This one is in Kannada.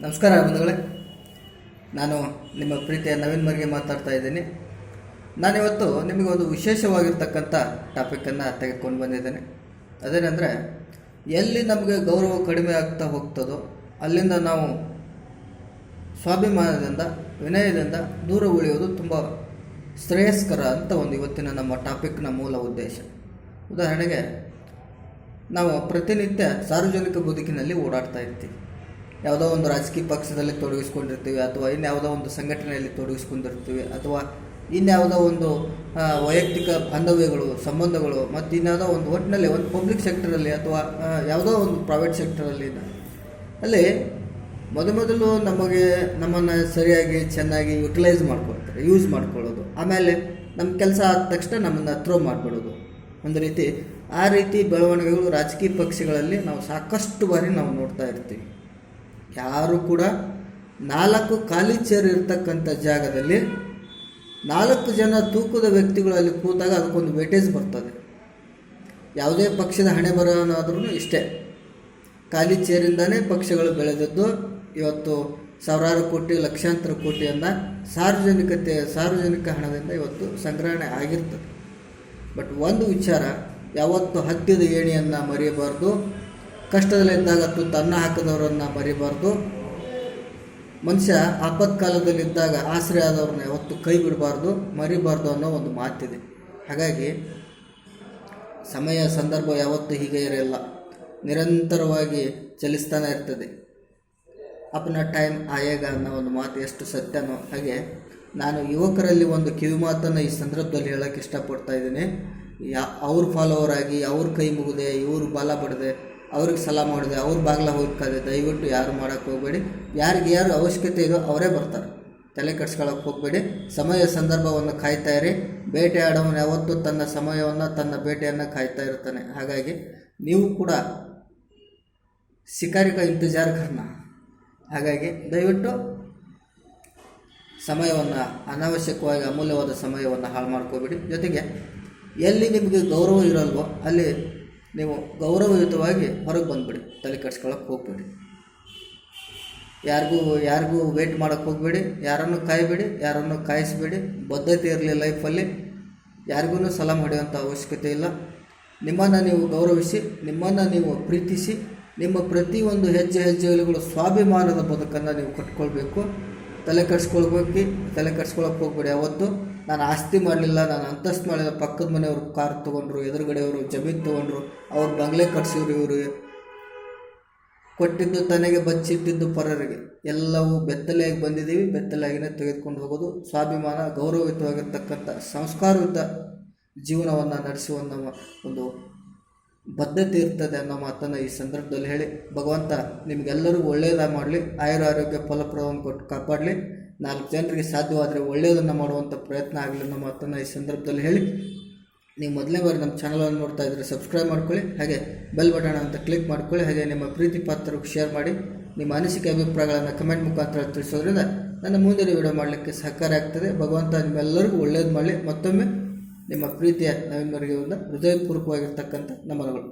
ನಮಸ್ಕಾರ ಬಂಧುಗಳೇ. ನಾನು ನಿಮ್ಮ ಪ್ರೀತಿಯ ನವೀನ್ ಮರ್ಗೆ ಮಾತಾಡ್ತಾ ಇದ್ದೀನಿ. ನಾನಿವತ್ತು ನಿಮಗೆ ಒಂದು ವಿಶೇಷವಾಗಿರ್ತಕ್ಕಂಥ ಟಾಪಿಕನ್ನು ತೆಗೆದುಕೊಂಡು ಬಂದಿದ್ದೇನೆ. ಅದೇನೆಂದರೆ, ಎಲ್ಲಿ ನಮಗೆ ಗೌರವ ಕಡಿಮೆ ಆಗ್ತಾ ಹೋಗ್ತದೋ, ಅಲ್ಲಿಂದ ನಾವು ಸ್ವಾಭಿಮಾನದಿಂದ, ವಿನಯದಿಂದ ದೂರ ಉಳಿಯೋದು ತುಂಬ ಶ್ರೇಯಸ್ಕರ ಅಂತ ಒಂದು ಇವತ್ತಿನ ನಮ್ಮ ಟಾಪಿಕ್ನ ಮೂಲ ಉದ್ದೇಶ. ಉದಾಹರಣೆಗೆ, ನಾವು ಪ್ರತಿನಿತ್ಯ ಸಾರ್ವಜನಿಕ ಬದುಕಿನಲ್ಲಿ ಓಡಾಡ್ತಾ ಇರ್ತೀವಿ. ಯಾವುದೋ ಒಂದು ರಾಜಕೀಯ ಪಕ್ಷದಲ್ಲಿ ತೊಡಗಿಸ್ಕೊಂಡಿರ್ತೀವಿ ಅಥವಾ ಇನ್ಯಾವುದೋ ಒಂದು ಸಂಘಟನೆಯಲ್ಲಿ ತೊಡಗಿಸ್ಕೊಂಡಿರ್ತೀವಿ ಅಥವಾ ಇನ್ಯಾವುದೋ ಒಂದು ವೈಯಕ್ತಿಕ ಬಾಂಧವ್ಯಗಳು, ಸಂಬಂಧಗಳು ಮತ್ತು ಇನ್ಯಾವುದೋ ಒಂದು ಒಟ್ಟಿನಲ್ಲಿ ಒಂದು ಪಬ್ಲಿಕ್ ಸೆಕ್ಟರಲ್ಲಿ ಅಥವಾ ಯಾವುದೋ ಒಂದು ಪ್ರೈವೇಟ್ ಸೆಕ್ಟರಲ್ಲಿ ಅಲ್ಲಿ ಮೊದಮೊದಲು ನಮಗೆ ನಮ್ಮನ್ನು ಸರಿಯಾಗಿ, ಚೆನ್ನಾಗಿ ಯುಟಿಲೈಸ್ ಮಾಡ್ಕೊಳ್ತಾರೆ ಯೂಸ್ ಮಾಡ್ಕೊಳ್ಳೋದು. ಆಮೇಲೆ ನಮ್ಮ ಕೆಲಸ ಆದ ತಕ್ಷಣ ನಮ್ಮನ್ನು ಥ್ರೋ ಮಾಡಿಬಿಡೋದು. ಒಂದು ರೀತಿ ಆ ರೀತಿ ಬೆಳವಣಿಗೆಗಳು ರಾಜಕೀಯ ಪಕ್ಷಗಳಲ್ಲಿ ನಾವು ಸಾಕಷ್ಟು ಬಾರಿ ನಾವು ನೋಡ್ತಾ ಇರ್ತೀವಿ. ಯಾರು ಕೂಡ ನಾಲ್ಕು ಖಾಲಿ ಚೇರ್ ಇರ್ತಕ್ಕಂಥ ಜಾಗದಲ್ಲಿ ನಾಲ್ಕು ಜನ ತೂಕದ ವ್ಯಕ್ತಿಗಳು ಅಲ್ಲಿ ಕೂತಾಗ ಅದಕ್ಕೊಂದು ವೇಟೇಜ್ ಬರ್ತದೆ. ಯಾವುದೇ ಪಕ್ಷದ ಹಣೆ ಬರೋನಾದ್ರೂ ಇಷ್ಟೇ. ಖಾಲಿ ಚೇರಿಂದನೇ ಪಕ್ಷಗಳು ಬೆಳೆದದ್ದು. ಇವತ್ತು ಸಾವಿರಾರು ಕೋಟಿ, ಲಕ್ಷಾಂತರ ಕೋಟಿಯನ್ನು ಸಾರ್ವಜನಿಕತೆ, ಸಾರ್ವಜನಿಕ ಹಣದಿಂದ ಇವತ್ತು ಸಂಗ್ರಹಣೆ ಆಗಿರ್ತದೆ. ಬಟ್ ಒಂದು ವಿಚಾರ, ಯಾವತ್ತು ಹತ್ತಿದ ಏಣಿಯನ್ನು ಮರೆಯಬಾರ್ದು? ಕಷ್ಟದಲ್ಲಿದ್ದಾಗ ತುತ್ತು ಅನ್ನ ಹಾಕಿದವರನ್ನು ಮರಿಬಾರ್ದು. ಮನುಷ್ಯ ಆಪತ್ಕಾಲದಲ್ಲಿದ್ದಾಗ ಆಶ್ರಯ ಆದವ್ರನ್ನ ಯಾವತ್ತು ಕೈ ಬಿಡಬಾರ್ದು ಮರಿಬಾರ್ದು ಅನ್ನೋ ಒಂದು ಮಾತಿದೆ. ಹಾಗಾಗಿ ಸಮಯ, ಸಂದರ್ಭ ಯಾವತ್ತೂ ಹೀಗೆ ಇರಲ್ಲ ನಿರಂತರವಾಗಿ ಚಲಿಸ್ತಾನೆ ಇರ್ತದೆ. ಅಪ್ನ ಟೈಮ್ ಆಯೇಗ ಅನ್ನೋ ಒಂದು ಮಾತು ಎಷ್ಟು ಸತ್ಯನೋ ಹಾಗೆ ನಾನು ಯುವಕರಲ್ಲಿ ಒಂದು ಕಿವಿ ಮಾತನ್ನು ಈ ಸಂದರ್ಭದಲ್ಲಿ ಹೇಳೋಕ್ಕೆ ಇಷ್ಟಪಡ್ತಾ ಇದ್ದೀನಿ. ಯಾ, ಅವ್ರ ಫಾಲೋವರ್ ಆಗಿ, ಅವ್ರ ಕೈ ಮುಗಿದೆ, ಇವ್ರು ಬಾಲ ಬಡದೆ ಅವ್ರಿಗೆ ಸಲ ಮಾಡಿದೆ ಅವ್ರ ಬಾಗ್ಲ ಹೋಗ್ತದೆ ದಯವಿಟ್ಟು ಯಾರು ಮಾಡೋಕ್ಕೆ ಹೋಗಬೇಡಿ. ಯಾರಿಗೆ ಯಾರು ಅವಶ್ಯಕತೆ ಇದೋ ಅವರೇ ಬರ್ತಾರೆ. ತಲೆ ಕೆಡ್ಸ್ಕೊಳಕ್ಕೆ ಹೋಗಬೇಡಿ. ಸಮಯ ಸಂದರ್ಭವನ್ನು ಕಾಯ್ತಾ ಇರಿ. ಬೇಟೆಯಾಡೋನು ಯಾವತ್ತೂ ತನ್ನ ಸಮಯವನ್ನು ತನ್ನ ಬೇಟೆಯನ್ನು ಕಾಯ್ತಾ ಇರ್ತಾನೆ ಹಾಗಾಗಿ ನೀವು ಕೂಡ ಶಿಕಾರಿಕ ಇಂತಜಾರ್ ಕರ್ನ ಹಾಗಾಗಿ ದಯವಿಟ್ಟು ಸಮಯವನ್ನು, ಅನಾವಶ್ಯಕವಾಗಿ ಅಮೂಲ್ಯವಾದ ಸಮಯವನ್ನು ಹಾಳು ಮಾಡ್ಕೋಬೇಡಿ. ಜೊತೆಗೆ ಎಲ್ಲಿ ನಿಮಗೆ ಗೌರವ ಇರಲ್ವೋ ಅಲ್ಲಿ ನೀವು ಗೌರವಯುತವಾಗಿ ಹೊರಗೆ ಬಂದುಬಿಡಿ, ತಲೆ ಕೆಡ್ಸ್ಕೊಳಕ್ಕೆ ಹೋಗ್ಬೇಡಿ. ಯಾರಿಗೂ ಯಾರಿಗೂ ವೇಟ್ ಮಾಡೋಕ್ಕೆ ಹೋಗಬೇಡಿ, ಯಾರನ್ನು ಕಾಯಬೇಡಿ, ಯಾರನ್ನು ಕಾಯಿಸಬೇಡಿ, ಬದ್ಧತೆ ಇರಲಿ ಲೈಫಲ್ಲಿ ಯಾರಿಗೂ ಸಲಾಮ್ ಹೊಡೆಯುವಂಥ ಅವಶ್ಯಕತೆ ಇಲ್ಲ. ನಿಮ್ಮನ್ನು ನೀವು ಗೌರವಿಸಿ, ನಿಮ್ಮನ್ನು ನೀವು ಪ್ರೀತಿಸಿ, ನಿಮ್ಮ ಪ್ರತಿಯೊಂದು ಹೆಜ್ಜೆ ಹೆಜ್ಜೆಗಳು ಸ್ವಾಭಿಮಾನದ ಬದುಕನ್ನು ನೀವು ಕಟ್ಕೊಳ್ಬೇಕು. ತಲೆ ಕಟ್ಸ್ಕೊಳ್ಬೇಕು ತಲೆ ಕಟ್ಸ್ಕೊಳಕ್ಕೆ ಹೋಗ್ಬೇಡಿ ಅವತ್ತು. ನಾನು ಆಸ್ತಿ ಮಾಡಲಿಲ್ಲ, ನಾನು ಅಂತಸ್ತು ಮಾಡಲಿಲ್ಲ, ಪಕ್ಕದ ಮನೆಯವರು ಕಾರ್ ತೊಗೊಂಡ್ರು, ಎದುರುಗಡೆಯವರು ಜಮೀನು ತೊಗೊಂಡ್ರು, ಅವ್ರು ಬಂಗ್ಲೆ ಕಟ್ಸಿದ್ರು ಇವರು. ಕೊಟ್ಟಿದ್ದು ತನಗೆ ಬಚ್ಚಿಟ್ಟಿದ್ದು ಪರರಿಗೆ. ಎಲ್ಲವೂ ಬೆತ್ತಲೆಯಾಗಿ ಬಂದಿದ್ದೀವಿ, ಬೆತ್ತಲೆಯಾಗಿನೇ ತೆಗೆದುಕೊಂಡು ಹೋಗೋದು. ಸ್ವಾಭಿಮಾನ, ಗೌರವಯುತವಾಗಿರ್ತಕ್ಕಂಥ, ಸಂಸ್ಕಾರಯುತ ಜೀವನವನ್ನು ನಡೆಸುವ ಒಂದು ಬದ್ಧತೆ ಇರ್ತದೆ ಅನ್ನೋ ಮಾತನ್ನು ಈ ಸಂದರ್ಭದಲ್ಲಿ ಹೇಳಿ. ಭಗವಂತ ನಿಮಗೆಲ್ಲರೂ ಒಳ್ಳೆಯದ ಮಾಡಲಿ, ಆಯುರ ಆರೋಗ್ಯ ಫಲಪ್ರದವನ್ನು ಕೊಟ್ಟು ಕಾಪಾಡಲಿ. ನಾಲ್ಕು ಜನರಿಗೆ ಸಾಧ್ಯವಾದರೆ ಒಳ್ಳೆಯದನ್ನು ಮಾಡುವಂಥ ಪ್ರಯತ್ನ ಆಗಲಿ ನಮ್ಮ ಮಾತನ್ನು ಈ ಸಂದರ್ಭದಲ್ಲಿ ಹೇಳಿ. ನೀವು ಮೊದಲನೇ ಬಾರಿ ನಮ್ಮ ಚಾನಲನ್ನು ನೋಡ್ತಾ ಇದ್ದರೆ ಸಬ್ಸ್ಕ್ರೈಬ್ ಮಾಡ್ಕೊಳ್ಳಿ, ಹಾಗೆ ಬೆಲ್ ಬಟನ್ ಅಂತ ಕ್ಲಿಕ್ ಮಾಡ್ಕೊಳ್ಳಿ, ಹಾಗೆ ನಿಮ್ಮ ಪ್ರೀತಿ ಪಾತ್ರಕ್ಕೆ ಶೇರ್ ಮಾಡಿ, ನಿಮ್ಮ ಅನಿಸಿಕೆ ಅಭಿಪ್ರಾಯಗಳನ್ನು ಕಮೆಂಟ್ ಮುಖಾಂತರ ತಿಳಿಸೋದ್ರಿಂದ ನನ್ನ ಮುಂದಿನ ವಿಡಿಯೋ ಮಾಡಲಿಕ್ಕೆ ಸಹಕಾರ ಆಗ್ತದೆ. ಭಗವಂತ ನಿಮ್ಮೆಲ್ಲರಿಗೂ ಒಳ್ಳೇದು ಮಾಡಲಿ. ಮತ್ತೊಮ್ಮೆ ನಿಮ್ಮ ಪ್ರೀತಿಯ ನವೀನ್ ಮರಿಗೆ ಹೃದಯಪೂರ್ವಕವಾಗಿರ್ತಕ್ಕಂಥ ನಮನಗಳು.